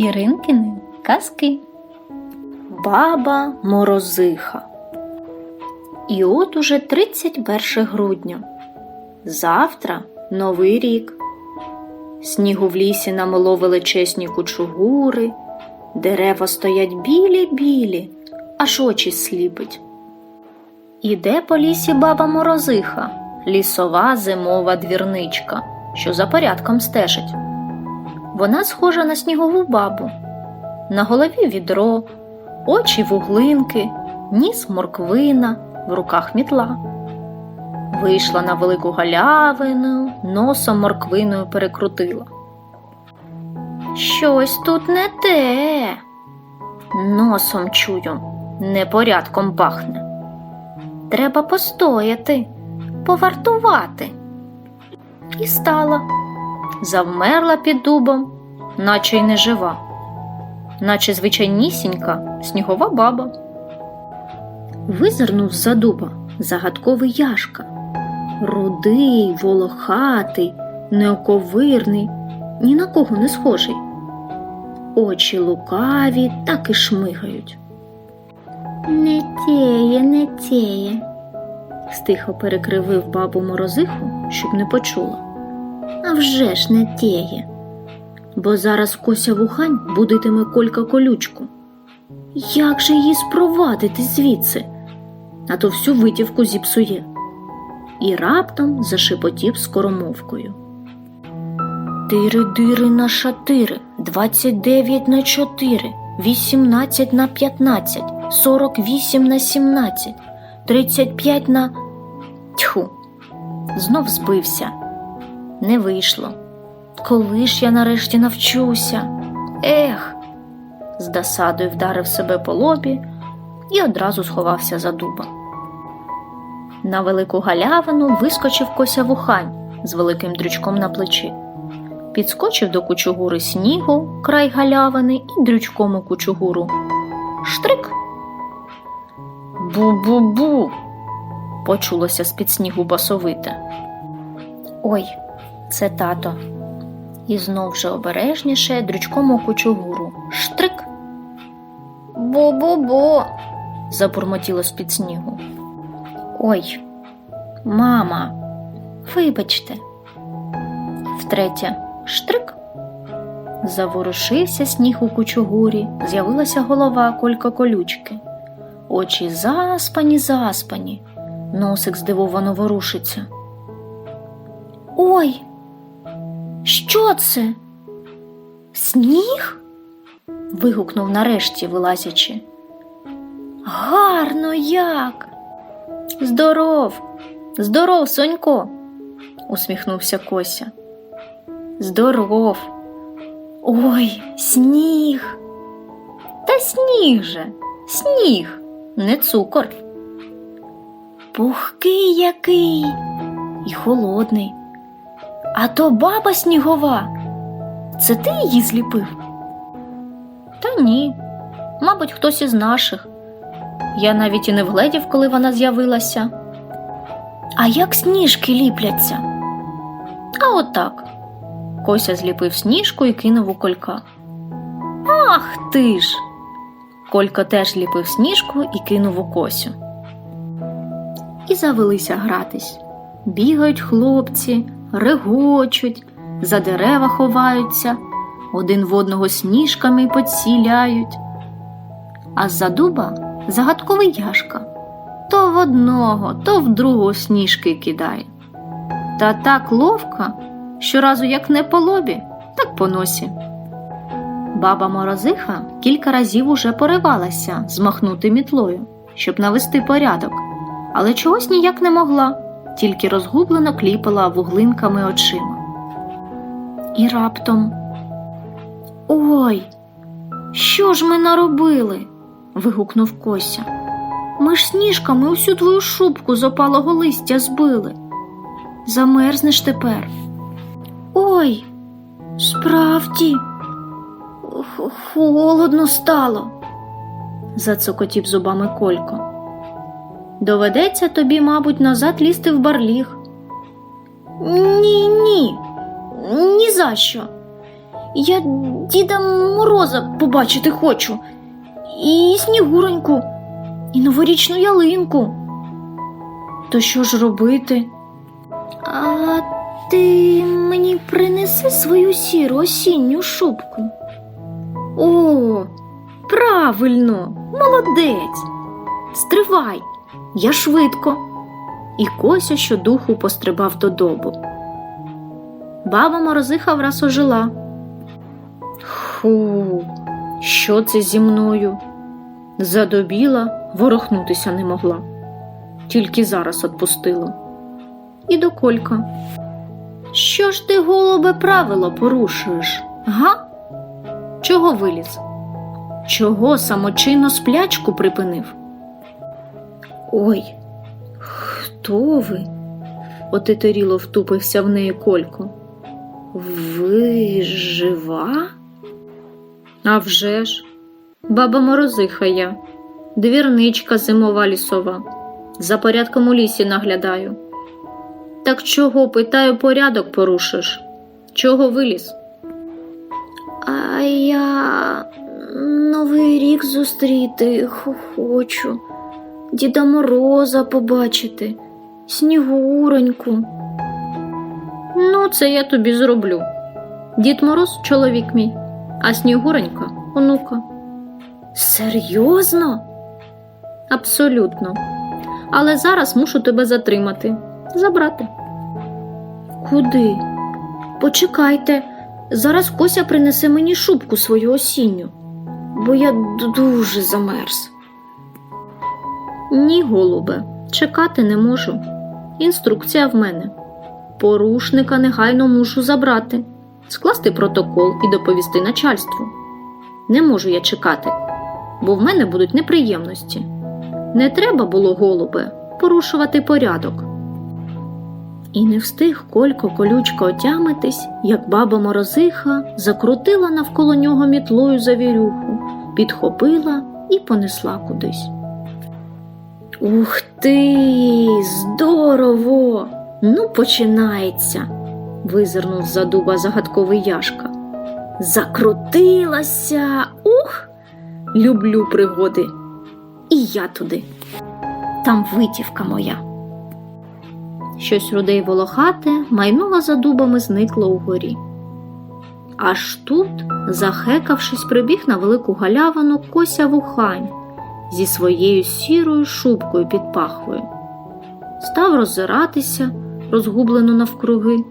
Іринкини казки. Баба Морозиха. І от уже 31 грудня. Завтра новий рік. Снігу в лісі намело величезні кучугури, дерева стоять білі-білі, аж очі сліпить. Іде по лісі баба Морозиха, лісова зимова двірничка, що за порядком стежить. Вона схожа на снігову бабу. На голові відро, очі вуглинки, ніс морквина, в руках мітла. Вийшла на велику галявину, носом морквиною перекрутила. Щось тут не те. Носом чую, непорядком пахне. Треба постояти, повартувати. І стала завмерла під дубом, наче й не жива, наче звичайнісінька снігова баба. Визирнув з-за дуба загадковий яшка, рудий, волохатий, неоковирний, ні на кого не схожий. Очі лукаві так і шмигають. Не тіє, не тіє, стихо перекривив бабу морозиху, щоб не почула. А вже ж не тіє, бо зараз кося вухань будитиме колька колючку. Як же її спровадити звідси? А то всю витівку зіпсує. І раптом зашепотів скоромовкою. Тири-дири на шатири, двадцять дев'ять на чотири, вісімнадцять на п'ятнадцять, сорок вісім на сімнадцять, тридцять п'ять на. Тьху, знов збився. Не вийшло. Коли ж я нарешті навчуся? Ех, з досадою вдарив себе по лобі і одразу сховався за дуба. На велику галявину вискочив кося вухань з великим дрючком на плечі. Підскочив до кучугури снігу, край галявини і дрючком у кучугуру. Штрик. Бу-бу-бу. почулося з-під снігу басовите. Ой, це тато. І знов же обережніше дрючком у кучугуру. Штрик. Бу-бу-бу. забурмотіло з-під снігу. Ой, мама, вибачте. Втретє, штрик. Заворушився сніг у кучугурі, з'явилася голова колька колючки. Очі заспані, заспані, носик здивовано ворушиться. Ой, що це? Сніг? вигукнув нарешті, вилазячи. Гарно як. Здоров, здоров, сонько, усміхнувся Кося. Здоров. Ой, сніг. Та сніг же, сніг, не цукор. Пухкий який і холодний. А то баба снігова. Це ти її зліпив? Та ні, мабуть, хтось із наших. Я навіть і не вгледів, коли вона з'явилася. А як сніжки ліпляться? А отак. Кося зліпив сніжку і кинув у колька. Ах ти ж! Колько теж ліпив сніжку і кинув у косю. І завелися гратись. Бігають хлопці, регочуть, за дерева ховаються, один в одного сніжками поціляють. А з-за дуба загадковий яшка то в одного, то в другого сніжки кидає. Та так ловко, щоразу як не по лобі, так по носі. Баба Морозиха кілька разів уже поривалася змахнути мітлою, щоб навести порядок, але чогось ніяк не могла, тільки розгублено кліпала вуглинками очима. І раптом Ой, що ж ми наробили? вигукнув Кося. Ми ж сніжками усю твою шубку з опалого листя збили. Замерзнеш тепер. Ой, справді, холодно стало, зацокотів зубами Колько. Доведеться тобі, мабуть, назад лізти в барліг. Ні, ні, ні за що. Я діда Мороза побачити хочу. І снігуроньку, і новорічну ялинку. То що ж робити? А ти мені принеси свою сіру осінню шубку. О, правильно, молодець. Стривай, я швидко. І Кося щодуху пострибав додому. Баба Морозиха враз ожила. Фу, що це зі мною? Задобіла, ворохнутися не могла. Тільки зараз отпустила. І до Колька. Що ж ти, голубе, правило порушуєш? Га? Чого виліз? Чого самочинно сплячку припинив? Ой, хто ви? отетеріло втупився в неї Колько. Ви жива? А вже ж, баба морозиха я, двірничка зимова лісова. За порядком у лісі наглядаю. Так чого, питаю, порядок порушиш? Чого виліз? А я новий рік зустріти хочу, Діда Мороза побачити, снігуроньку. Ну, це я тобі зроблю. Дід Мороз чоловік мій, а снігуронька онука. Серйозно? Абсолютно. Але зараз мушу тебе затримати, забрати. Куди? Почекайте, зараз Кося принесе мені шубку свою осінню, бо я дуже замерз. Ні, голубе, чекати не можу. Інструкція в мене. Порушника негайно мушу забрати, скласти протокол і доповісти начальству. Не можу я чекати, бо в мене будуть неприємності. Не треба було, голубе, порушувати порядок. І не встиг Колько колючка отямитись, як баба морозиха закрутила навколо нього мітлою завірюху, підхопила і понесла кудись. Ух ти, здорово! Ну, починається, визирнув з-за дуба загадковий Яшка. Закрутилася. Ух! Люблю пригоди. І я туди. Там витівка моя. Щось рудей волохате майнуло за дубами, зникло угорі. Аж тут, захекавшись, прибіг на велику галявину кося вухань зі своєю сірою шубкою під пахвою. Став роззиратися, розгублено навкруги,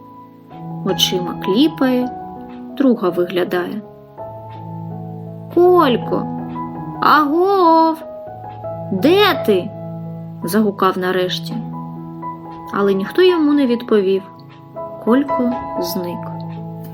очима кліпає, друга виглядає. Колько, агов, де ти? загукав нарешті. Але ніхто йому не відповів. Колько зник.